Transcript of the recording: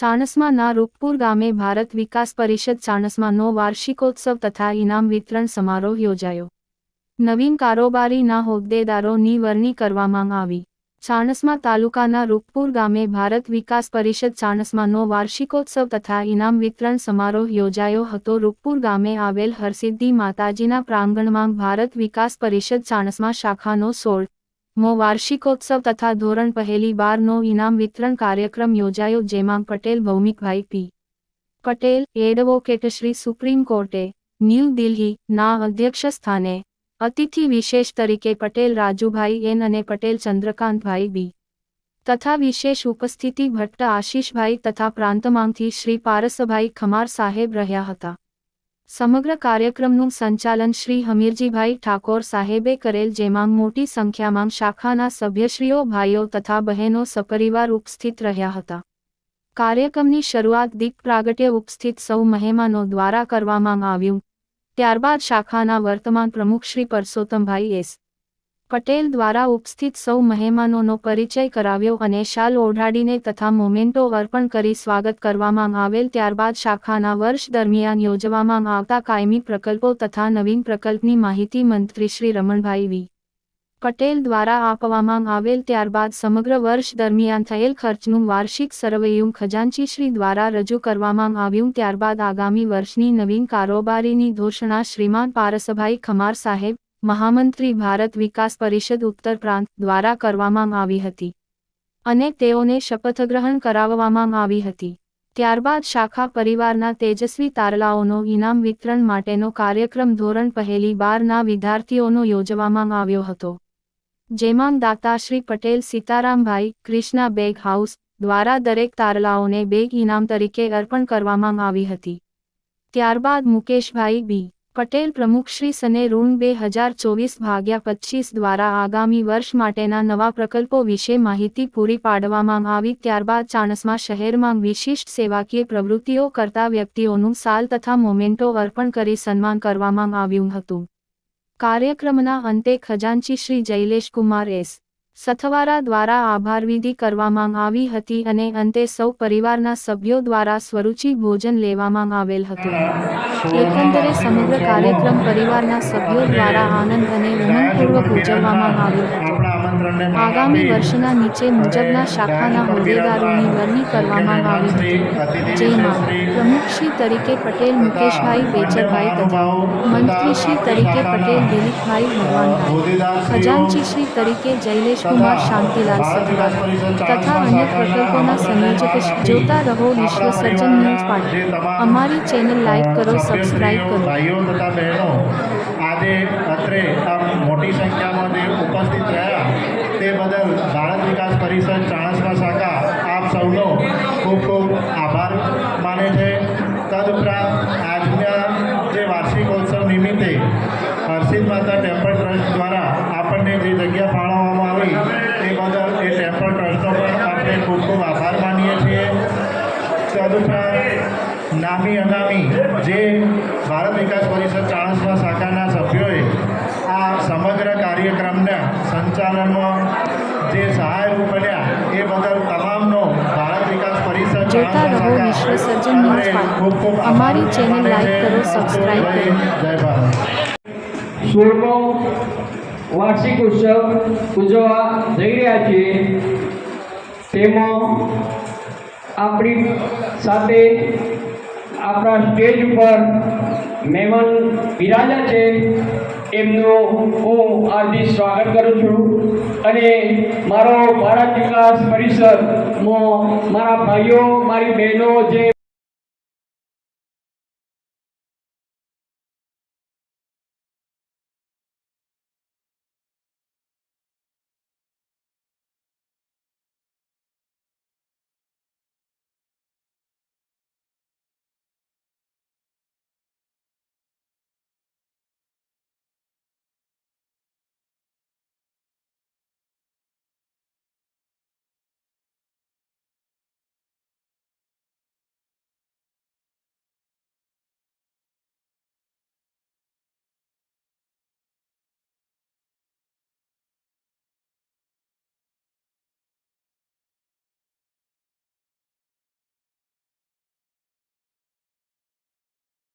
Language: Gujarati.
ચાણસ્માના રૂપપુર ગામે ભારત વિકાસ પરિષદ ચાણસમાનો વાર્ષિકોત્સવ તથા ઇનામ વિતરણ સમારોહ યોજાયો. નવીન કારોબારીના હોદ્દેદારોની વરણી કરવામાં આવી. ચાણસ્મા તાલુકાના રૂપપુર ગામે ભારત વિકાસ પરિષદ ચાણસમાનો વાર્ષિકોત્સવ તથા ઇનામ વિતરણ સમારોહ યોજાયો હતો. રૂપપુર ગામે આવેલ હરસિદ્ધિ માતાજીના પ્રાંગણમાં ભારત વિકાસ પરિષદ ચાણસમા શાખાનો સોળ મો વાર્ષિકોત્સવ તથા ધોરણ પહેલી બારનો ઇનામ વિતરણ કાર્યક્રમ યોજાયો જેમાં Patel, Bhaumikbhai P. Patel, advocate Shri supreme કોર્ટે, ન્યૂ દિલ્હી, ના અધ્યક્ષ સ્થાને, અતિથિ વિશેષ તરીકે પટેલ, રાજુભાઈ એન અને પટેલ, ચંદ્રકાંતભાઈ બી. તથા વિશેષ ઉપસ્થિતિ ભટ્ટ, આશીષભાઈ તથા પ્રાંતમાંથી શ્રી પારસભાઈ ખમાર સાહેબ રહ્યા હતા. સમગ્ર કાર્યક્રમનું સંચાલન શ્રી હમીરજીભાઈ ઠાકોર સાહેબે કરેલ, જેમાં મોટી સંખ્યામાં શાખાના સભ્યશ્રીઓ, ભાઈઓ તથા બહેનો સપરિવાર ઉપસ્થિત રહ્યા હતા. કાર્યક્રમની શરૂઆત દીપ પ્રાગટ્ય ઉપસ્થિત સૌ મહેમાનો દ્વારા કરવામાં આવ્યું. ત્યારબાદ શાખાના વર્તમાન પ્રમુખ શ્રી પરસોત્તમભાઈ એસ. પટેલ દ્વારા ઉપસ્થિત સૌ મહેમાનોનો પરિચય કરાવ્યો અને શાલ ઓઢાડીને તથા મોમેન્ટો અર્પણ કરી સ્વાગત કરવામાં આવેલ ત્યારબાદ શાખાના વર્ષ દરમિયાન યોજવામાં આવતા કાયમી પ્રકલ્પો તથા નવીન પ્રકલ્પની માહિતી મંત્રી શ્રી રમણભાઈ વી. પટેલ દ્વારા આપવામાં આવેલ ત્યારબાદ સમગ્ર વર્ષ દરમિયાન થયેલ ખર્ચનું વાર્ષિક સરવૈયું ખજાનચીશ્રી દ્વારા રજૂ કરવામાં આવ્યું. ત્યારબાદ આગામી વર્ષની નવીન કારોબારીની ઘોષણા શ્રીમાન પારસભાઈ ખમાર સાહેબ મહામંત્રી ભારત વિકાસ પરિષદ ઉત્તર પ્રાંત દ્વારા કરવામાં આવી હતી અને તેઓને શપથગ્રહણ કરાવવામાં આવી હતી. ત્યારબાદ શાખા પરિવારના તેજસ્વી તારલાઓનો ઇનામ વિતરણ માટેનો કાર્યક્રમ ધોરણ પહેલી બારના વિદ્યાર્થીઓનો યોજવામાં આવ્યો હતો. જેમાં દાતાશ્રી પટેલ સીતારામભાઈ ક્રિષ્ના બેગ હાઉસ દ્વારા દરેક તારલાઓને બેગ ઇનામ તરીકે અર્પણ કરવામાં આવી હતી. ત્યારબાદ મુકેશભાઈ બી. પટેલ પ્રમુખશ્રી સને ઋણ બે હજાર ચોવીસ ભાગ્યા પચીસ દ્વારા આગામી વર્ષ માટેના નવા પ્રકલ્પો વિશે માહિતી પૂરી પાડવામાં આવી ત્યારબાદ ચાણસ્મા શહેરમાં વિશિષ્ટ સેવાકીય પ્રવૃત્તિઓ કરતા વ્યક્તિઓનું સાલ તથા મોમેન્ટો અર્પણ કરી સન્માન કરવામાં આવ્યું હતું. કાર્યક્રમના અંતે ખજાનચી શ્રી જૈલેશકુમાર એસ. સથવારા દ્વારા આભારવિધિ કરવામાં આવી હતી અને અંતે સૌ પરિવારના સભ્યો દ્વારા સ્વરૂચિ ભોજન લેવામાં આવેલ હતું. એકંદરે સમગ્ર કાર્યક્રમ પરિવારના સભ્યો દ્વારા આનંદ અને ઉમંગપૂર્વક ઉજવવામાં આવ્યો હતો. આગામી વર્ષના નીચે મુજબના શાખાના હોદ્દેદારોની વરણી કરવામાં આવી હતી. જેમાં પ્રમુખશ્રી તરીકે પટેલ મુકેશભાઈ બેચરભાઈ તથા મંત્રીશ્રી તરીકે પટેલ દિલીપભાઈ ભગવાનભાઈ ખજાનચીશ્રી તરીકે જૈલેશકુમાર શાંતિલાલ સતવાલ તથા અન્ય પ્રકલ્પોના સંયોજક જોતા રહો વિશ્વ સર્જન ન્યૂઝ પાટણ અમારી ચેનલ લાઈક કરો સબસ્ક્રાઈબ કરો. ભાઈઓ તથા બહેનો આજે અત્રે મોટી સંખ્યામાં જે ઉપસ્થિત રહ્યા તે બદલ ભારત વિકાસ પરિષદ ચાણસ્મા શાખા આપ સૌનો ખૂબ ખૂબ આભાર માને છે. તદુપરાંત આજના જે વાર્ષિકોત્સવ નિમિત્તે હર્ષિદ માતા ટેમ્પલ ટ્રસ્ટ દ્વારા આપણને જે જગ્યા ફાળવવામાં આવી તે બદલ એ ટેમ્પલ ટ્રસ્ટનો પણ આપણે ખૂબ ખૂબ આભાર માનીએ છીએ. તદુપરાંત નામી અનામી જે ભારત વિકાસ પરિષદ ચાણસ્મા શાખાના સભ્યોએ આ સમગ્ર કાર્યક્રમના સંચાલનમાં જે બન્યા એ બદલ તમામનો ભારત વિકાસ પરિષદ જોતા રહો વિશ્વ સર્જન ન્યૂઝ અમારી ચેનલ લાઈક કરો, સબસ્ક્રાઇબ કરો. જય ભારત. સોળમો વાર્ષિક ઉત્સવ ઉજવવા જઈ રહ્યા છીએ. તેમાં આપણી સાથે આપણા સ્ટેજ ઉપર મહેમાન બિરાજા છે. એમનું હું હાર્દિક સ્વાગત કરું છું. અને મારો ભારત વિકાસ પરિષદ મારા ભાઈઓ, મારી બહેનો જે